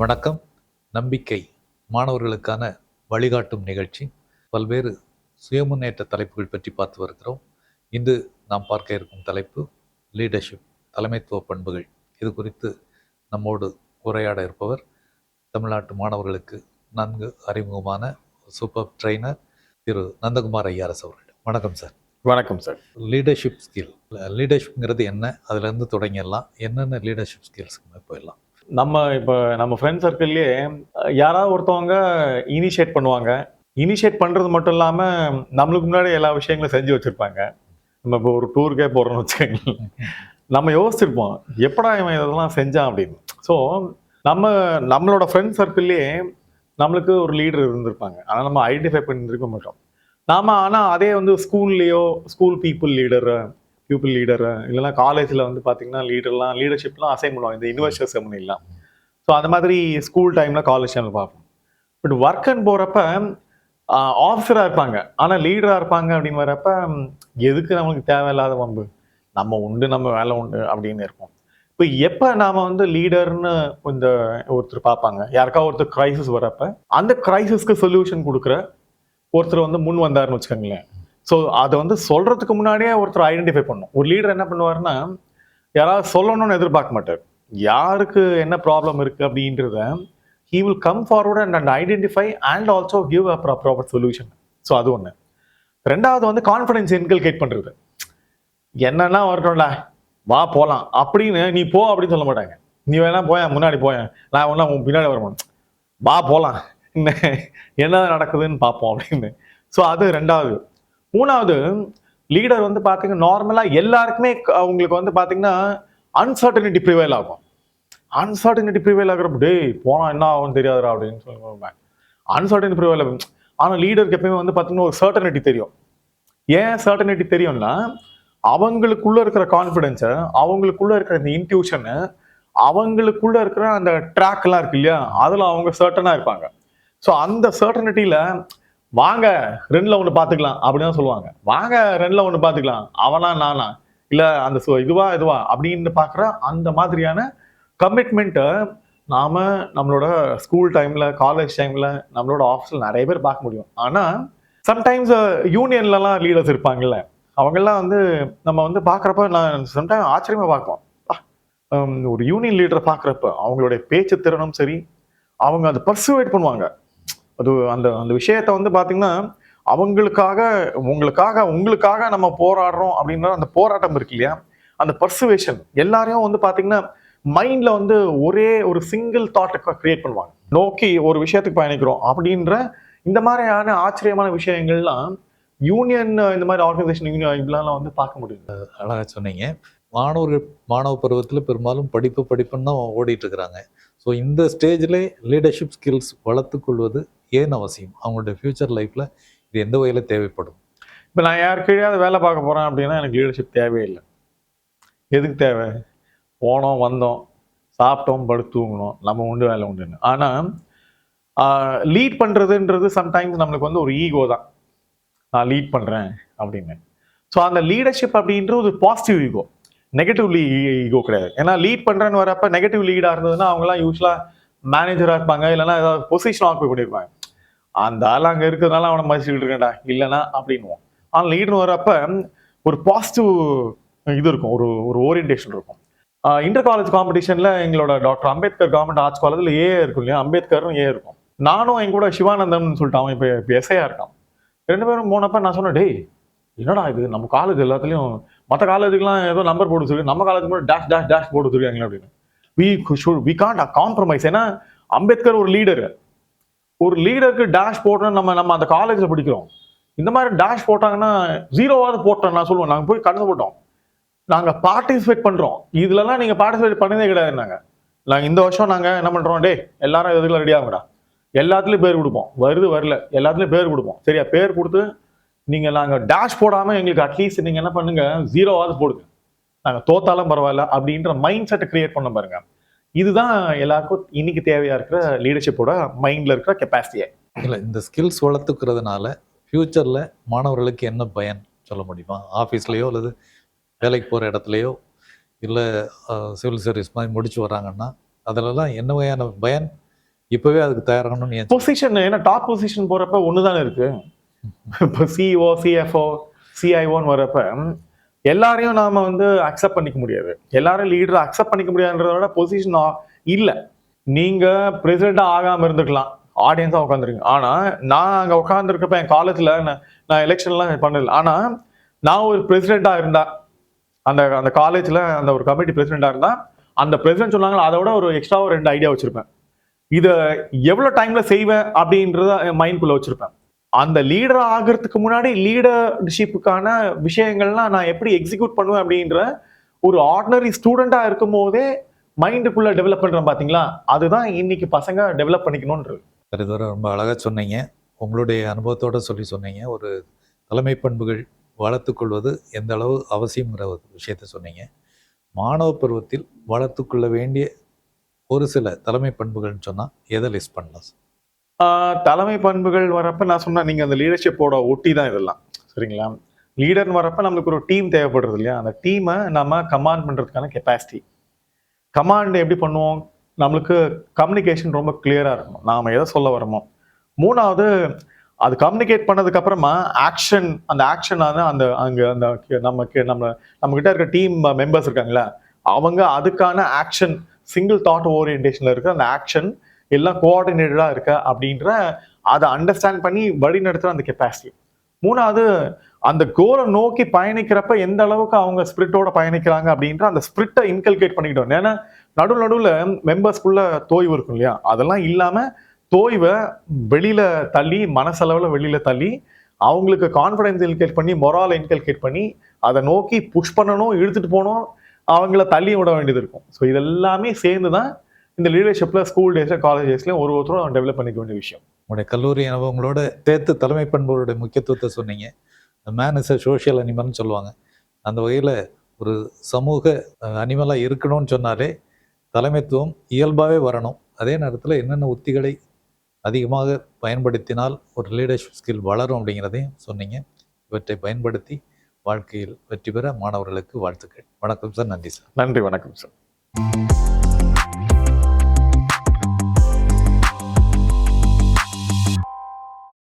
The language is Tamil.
வணக்கம். நம்பிக்கை மாணவர்களுக்கான வழிகாட்டும் நிகழ்ச்சி. பல்வேறு சுயமுன்னேற்ற தலைப்புகள் பற்றி பார்த்து வருகிறோம். இன்று நாம் பார்க்க இருக்கும் தலைப்பு லீடர்ஷிப் தலைமைத்துவ பண்புகள். இது குறித்து நம்மோடு உரையாட இருப்பவர் தமிழ்நாட்டு மாணவர்களுக்கு நன்கு அறிமுகமான சூப்பர் ட்ரெயினர் திரு நந்தகுமார் ஐயாரஸ் அவர்கள். வணக்கம் சார். வணக்கம் சார். லீடர்ஷிப் ஸ்கில் லீடர்ஷிப்ங்கிறது என்ன? அதுலேருந்து தொடங்கிடலாம். என்னென்ன லீடர்ஷிப் ஸ்கில்ஸ்க்கு போயிடலாம் நம்ம இப்போ நம்ம ஃப்ரெண்ட் சர்க்கிள்லேயே யாராவது ஒருத்தவங்க இனிஷியேட் பண்ணுவாங்க. இனிஷியேட் பண்ணுறது மட்டும் இல்லாமல் நம்மளுக்கு முன்னாடி எல்லா விஷயங்களும் செஞ்சு வச்சுருப்பாங்க. நம்ம இப்போ ஒரு டூருக்கே போகிறோம்னு வச்சுக்கோங்க நம்ம யோசிச்சிருப்போம் எப்படா இவன் இதெல்லாம் செஞ்சான் அப்படின்னு. ஸோ நம்ம நம்மளோட ஃப்ரெண்ட் சர்க்கிள்லேயே நம்மளுக்கு ஒரு லீடர் இருந்திருப்பாங்க. ஆனால் நம்ம ஐடென்டிஃபை பண்ணியிருக்க மாட்டோம். நாம் ஆனால் அதே வந்து ஸ்கூல்லேயோ school people leader people leader இல்லைன்னா காலேஜில் வந்து பார்த்தீங்கன்னா லீடர்லாம் லீடர்ஷிப்லாம் அசைன் பண்ணுவாங்க. இந்த யூனிவர்சிட்டி செமனிலாம் ஸோ அந்த மாதிரி ஸ்கூல் டைமில் காலேஜ் டைமில் பார்ப்போம். பட் ஒர்க்குன்னு போகிறப்ப ஆஃபீஸராக இருப்பாங்க. ஆனால் லீடராக இருப்பாங்க அப்படின்னு வரப்ப எதுக்கு நம்மளுக்கு தேவையில்லாத வம்பு? நம்ம உண்டு நம்ம வேலை உண்டு அப்படின்னு இருப்போம். இப்போ எப்போ நாம வந்து லீடர்னு இந்த ஒருத்தர் பார்ப்பாங்க? யாருக்கா ஒருத்தர் க்ரைசிஸ் வரப்ப அந்த க்ரைசிஸ்க்கு சொல்யூஷன் கொடுக்குற ஒருத்தர் வந்து முன் வந்தாருன்னு வச்சுக்கோங்களேன். ஸோ அதை வந்து சொல்கிறதுக்கு முன்னாடியே ஒருத்தர் ஐடென்டிஃபை பண்ணும் ஒரு லீடர் என்ன பண்ணுவாருன்னா யாராவது சொல்லணும்னு எதிர்பார்க்க மாட்டார். யாருக்கு என்ன ப்ராப்ளம் இருக்குது அப்படின்றத he will come forward and and identify and also give a proper solution so அது ஒன்று ரெண்டாவது வந்து கான்ஃபிடன்ஸ் இன்கல்கேட் பண்ணுறது என்னென்னா வரட்டும்ல வா போகலாம் அப்படின்னு நீ போ அப்படின்னு சொல்ல மாட்டாங்க. நீ வேணா போயேன் முன்னாடி போயேன் நான் ஒன்றா உன் பின்னாடி வரணும் வா போகலாம் என்ன நடக்குதுன்னு பார்ப்போம் அப்படின்னு. ஸோ அது ரெண்டாவது. மூணாவது லீடர் வந்து பார்த்தீங்கன்னா நார்மலாக எல்லாருக்குமே அவங்களுக்கு வந்து பார்த்தீங்கன்னா அன்சர்டனிட்டி ப்ரிவைல் ஆகும். அன்சர்டனிட்டி ப்ரிவைல் ஆகிறப்ப டேய் போனால் என்ன ஆகும்னு தெரியாதுடா அப்படின்னு சொல்லுவாங்க. அன்சர்டனிட்டி ப்ரிவைல் ஆகும். ஆனால் லீடருக்கு எப்பயுமே வந்து பார்த்தீங்கன்னா ஒரு சர்டனிட்டி தெரியும். ஏன் சர்டனிட்டி தெரியும்னா அவங்களுக்குள்ள இருக்கிற கான்ஃபிடென்ஸை அவங்களுக்குள்ள இருக்கிற இந்த இன்ட்யூஷனு அவங்களுக்குள்ள இருக்கிற அந்த ட்ராக்லாம் இருக்கு இல்லையா? அதில் அவங்க சர்டனாக இருப்பாங்க. ஸோ அந்த சர்டனிட்டியில் வாங்க ரெண்டில் ஒன்று பார்த்துக்கலாம் அப்படின்னு தான் சொல்லுவாங்க. வாங்க ரெண்டில் ஒன்று பார்த்துக்கலாம். அவனா நானா? இல்லை அந்த சு- இதுவா இதுவா அப்படின்னு பார்க்குற அந்த மாதிரியான கமிட்மெண்ட்டை நாம் நம்மளோட ஸ்கூல் டைமில் காலேஜ் டைமில் நம்மளோட ஆஃபீஸில் நிறைய பேர் பார்க்க முடியும். ஆனால் சம்டைம்ஸ் யூனியன்லலாம் லீடர்ஸ் இருப்பாங்கல்ல. அவங்கெல்லாம் வந்து நம்ம வந்து பார்க்குறப்ப நான் சம்டைம் ஆச்சரியமாக பார்ப்போம். ஒரு யூனியன் லீடரை பார்க்குறப்ப அவங்களுடைய பேச்சு திறனும் சரி அவங்க அதை பர்சுவேட் பண்ணுவாங்க. அது அந்த அந்த விஷயத்த வந்து பார்த்திங்கன்னா அவங்களுக்காக உங்களுக்காக உங்களுக்காக நம்ம போராடுறோம் அப்படின்ற அந்த போராட்டம் இருக்கு இல்லையா? அந்த பர்சுவேஷன் எல்லாரையும் வந்து பார்த்தீங்கன்னா மைண்டில் வந்து ஒரே ஒரு சிங்கிள் தாட்டை க்ரியேட் பண்ணுவாங்க. நோக்கி ஒரு விஷயத்துக்கு பயணிக்கிறோம் அப்படின்ற இந்த மாதிரியான ஆச்சரியமான விஷயங்கள்லாம் யூனியன் இந்த மாதிரி ஆர்கனைசேஷன் யூனியன் இப்படிலாம் வந்து பார்க்க முடியும் அழகாக சொன்னீங்க. மாணவர்கள் மாணவ பருவத்தில் பெரும்பாலும் படிப்பு படிப்புன்னு தான் ஓடிட்டு இருக்கிறாங்க. ஸோ இந்த ஸ்டேஜில் லீடர்ஷிப் ஸ்கில்ஸ் வளர்த்துக்கொள்வது ஏன் அவசியம்? அவங்களுடைய ஃப்யூச்சர் லைஃப்பில் இது எந்த வகையில் தேவைப்படும்? இப்போ நான் யார் கீழே வேலை பார்க்க போகிறேன் அப்படின்னா எனக்கு லீடர்ஷிப் தேவையில்லை எதுக்கு தேவை? போனோம் வந்தோம் சாப்பிட்டோம் படுத்து தூங்கணும் நம்ம உண்டு வேலை உண்டுன்னு. ஆனால் லீட் பண்ணுறதுன்றது சம்டைம்ஸ் நம்மளுக்கு வந்து ஒரு ஈகோ தான். நான் லீட் பண்ணுறேன் அப்படின்னு. ஸோ அந்த லீடர்ஷிப் அப்படின்றது ஒரு பாசிட்டிவ் ஈகோ நெகட்டிவ்லி ஈகோ கிடையாது. ஏன்னா லீட் பண்ணுறேன்னு வரப்ப நெகட்டிவ் லீடாக இருந்ததுன்னா அவங்களாம் யூஸ்வலாக மேனேஜராக இருப்பாங்க. இல்லைன்னா ஏதாவது பொசிஷன் ஆக்குபை பண்ணியிருப்பாங்க அந்த ஆள் அங்கே இருக்கிறதுனால அவனை மதிச்சுக்கிட்டு இருக்கேன்டா இல்லைனா அப்படின்வான் ஆனால் லீடர்னு வரப்ப ஒரு பாசிட்டிவ் இது இருக்கும் ஒரு ஒரு ஓரியன்டேஷன் இருக்கும். இன்டர் காலேஜ் காம்படிஷனில் எங்களோட டாக்டர் அம்பேத்கர் கவர்மெண்ட் ஆர்ட்ஸ் காலேஜில் ஏ இருக்கும் இல்லையா? அம்பேத்கரும் ஏ இருக்கும். நானும் என் கூட சிவானந்தம்னு சொல்லிட்டு அவன் இப்போ இப்போ இருக்கான். ரெண்டு பேரும் போனப்ப நான் சொன்னேன் டேய் என்னடா இது? நம்ம காலேஜ் எல்லாத்துலேயும் மற்ற காலேஜுக்குலாம் ஏதோ நம்பர் போட்டு வச்சிருக்கு நம்ம காலேஜ் கூட டேஷ் டேஷ் டேஷ் போட்டு வச்சிருக்காங்களே அப்படின்னு. We should we can't compromise ஏன்னா அம்பேத்கர் ஒரு லீடர் ஒரு லீடருக்கு டேஷ் போட்டோன்னு நம்ம நம்ம அந்த காலேஜில் படிக்கிறோம். இந்த மாதிரி டேஷ் போட்டாங்கன்னா ஜீரோவாவது போட்டோம் நான் சொல்லுவோம் நாங்கள் போய் கடந்து போட்டோம். நாங்கள் பார்ட்டிசிபேட் பண்ணுறோம் இதுலலாம் நீங்கள் பார்ட்டிசிபேட் பண்ணதே கிடையாது நாங்கள் நாங்கள் இந்த வருஷம் நாங்கள் என்ன பண்ணுறோம் டே எல்லாரும் இதுக்குள்ள ரெடி ஆகுங்கடா? எல்லாத்துலேயும் பேர் கொடுப்போம். வருது வரல. எல்லாத்துலேயும் பேர் கொடுப்போம். சரியா? பேர் கொடுத்து நீங்கள் நாங்கள் டேஷ் போடாமல் எங்களுக்கு அட்லீஸ்ட் நீங்கள் என்ன பண்ணுங்க? ஜீரோவாவது போடுங்க. நாங்கள் தோத்தாலும் பரவாயில்ல அப்படின்ற மைண்ட் செட்டை கிரியேட் பண்ண பாருங்கள் இதுதான் எல்லாருக்கும் இன்னைக்கு தேவையா இருக்கிற லீடர்ஷிப்போட மைண்ட்ல இருக்கிற கெப்பாசிட்டியே இல்லை இந்த ஸ்கில்ஸ் வளர்த்துக்கிறதுனால ஃப்யூச்சரில் மாணவர்களுக்கு என்ன பயன் சொல்ல முடியுமா? ஆஃபீஸ்லேயோ அல்லது வேலைக்கு போகிற இடத்துலையோ இல்லை சிவில் சர்வீஸ் மாதிரி முடிச்சு வராங்கன்னா அதிலெல்லாம் என்ன வகையான பயன்? இப்பவே அதுக்கு தயாராகணும்னு பொசிஷன் ஏன்னா டாப் பொசிஷன் போறப்ப ஒண்ணுதானே இருக்கு. இப்போ சிஓ சிஎஃப்ஓ சிஐஓன்னு வரப்ப எல்லாரையும் நாம வந்து அக்செப்ட் பண்ணிக்க முடியாது. எல்லாரும் லீடர் அக்செப்ட் பண்ணிக்க முடியாதுன்றத விட பொசிஷன் இல்லை. நீங்க பிரசிடண்டா ஆகாம இருந்துக்கலாம். ஆடியன்ஸாக உட்காந்துருங்க ஆனால் நான் அங்கே உட்காந்துருக்கப்ப என் காலேஜில் நான் எலெக்ஷன்லாம் பண்ணல ஆனால் நான் ஒரு பிரசிடெண்ட்டாக இருந்தா அந்த அந்த காலேஜில் அந்த ஒரு கமிட்டி பிரசிடெண்ட்டாக இருந்தால் அந்த பிரசிடென்ட் சொன்னாங்களா அதை விட ஒரு எக்ஸ்ட்ரா ஒரு ரெண்டு ஐடியா வச்சுருப்பேன். இதை எவ்வளோ டைமில் செய்வேன் அப்படின்றத மைண்ட்குள்ள வச்சுருப்பேன். அந்த லீடர் ஆகிறதுக்கு முன்னாடி லீடர்ஷிப்புக்கான விஷயங்கள்லாம் நான் எப்படி எக்ஸிக்யூட் பண்ணுவேன் அப்படின்ற ஒரு ஆர்டினரி ஸ்டூடெண்டாக இருக்கும் போதே மைண்டுக்குள்ளே டெவலப் பண்ணுறோம் பார்த்தீங்களா அதுதான் இன்னைக்கு பசங்க டெவலப் பண்ணிக்கணுன்றது சார் ரொம்ப அழகாக சொன்னீங்க. உங்களுடைய அனுபவத்தோட சொல்லி சொன்னீங்க. ஒரு தலைமை பண்புகள் வளர்த்துக்கொள்வது எந்த அளவு அவசியங்கிற ஒரு விஷயத்த சொன்னீங்க. மாணவ பருவத்தில் வளர்த்துக்கொள்ள வேண்டிய ஒரு சில தலைமை பண்புகள்னு சொன்னால் எதை லிஸ்ட் பண்ணலாம் சார் தலைமை பண்புகள் வரப்ப நான் சொன்னேன் நீங்க அந்த லீடர்ஷிப்போட ஒட்டி தான் இதெல்லாம். சரிங்களா? லீடர்னு வரப்ப நம்மளுக்கு ஒரு டீம் தேவைப்படுறது இல்லையா? அந்த டீமை நம்ம கமாண்ட் பண்றதுக்கான கெப்பாசிட்டி கமாண்ட் எப்படி பண்ணுவோம்? நம்மளுக்கு கம்யூனிகேஷன் ரொம்ப கிளியரா இருக்கணும். நாம எதை சொல்ல வரமோ மூணாவது அது கம்யூனிகேட் பண்ணதுக்கு அப்புறமா ஆக்ஷன் அந்த ஆக்ஷனான அந்த அங்க அந்த நமக்கு நம்ம நம்ம கிட்ட இருக்க டீம் மெம்பர்ஸ் இருக்காங்களா அவங்க அதுக்கான ஆக்ஷன் சிங்கிள் தாட் ஓரியன்டேஷன்ல இருக்கிற அந்த ஆக்ஷன் எல்லாம் கோஆர்டினேட்டடாக இருக்க அப்படின்ற அதை அண்டர்ஸ்டாண்ட் பண்ணி வழி நடத்துகிற அந்த கெப்பாசிட்டி மூணாவது அந்த கோலை நோக்கி பயணிக்கிறப்ப எந்த அளவுக்கு அவங்க ஸ்பிரிட்டோட பயணிக்கிறாங்க அப்படின்ற அந்த ஸ்பிரிட்டை இன்கல்கேட் பண்ணிக்கிட்டோம். ஏன்னா நடுவு நடுவில் மெம்பர்ஸ்க்குள்ள தோய்வு இருக்கும் இல்லையா? அதெல்லாம் இல்லாமல் தோய்வை வெளியில் தள்ளி மனசளவில் வெளியில் தள்ளி அவங்களுக்கு கான்ஃபிடன்ஸ் இன்கல்கேட் பண்ணி மொரால் இன்கல்கேட் பண்ணி அதை நோக்கி புஷ் பண்ணணும் இழுத்துட்டு போகணும் அவங்கள தள்ளி விட வேண்டியது இருக்கும். ஸோ இதெல்லாமே சேர்ந்து தான் இந்த லீடர்ஷிப்ல ஸ்கூல் டேஸ்ல காலேஜ் டேஸ்லயும் ஒரு ஒருத்தரும் டெவலப் பண்ணிக்க வேண்டிய விஷயம். உங்களுடைய கல்லூரி அனுபவங்களோட சேர்த்து தலைமை பண்புகளுடைய முக்கியத்துவத்தை சொன்னீங்க. மேன் இஸ் அ சோஷியல் அனிமல்னு சொல்லுவாங்க. அந்த வகையில் ஒரு சமூக அனிமலாக இருக்கணும்னு சொன்னாலே தலைமைத்துவம் இயல்பாகவே வரணும். அதே நேரத்தில் என்னென்ன உத்திகளை அதிகமாக பயன்படுத்தினால் ஒரு லீடர்ஷிப் ஸ்கில் வளரும் அப்படிங்கிறதையும் சொன்னீங்க. இவற்றை பயன்படுத்தி வாழ்க்கையில் வெற்றி பெற மாணவர்களுக்கு வாழ்த்துக்கள். வணக்கம் சார் நன்றி சார். நன்றி வணக்கம் சார்.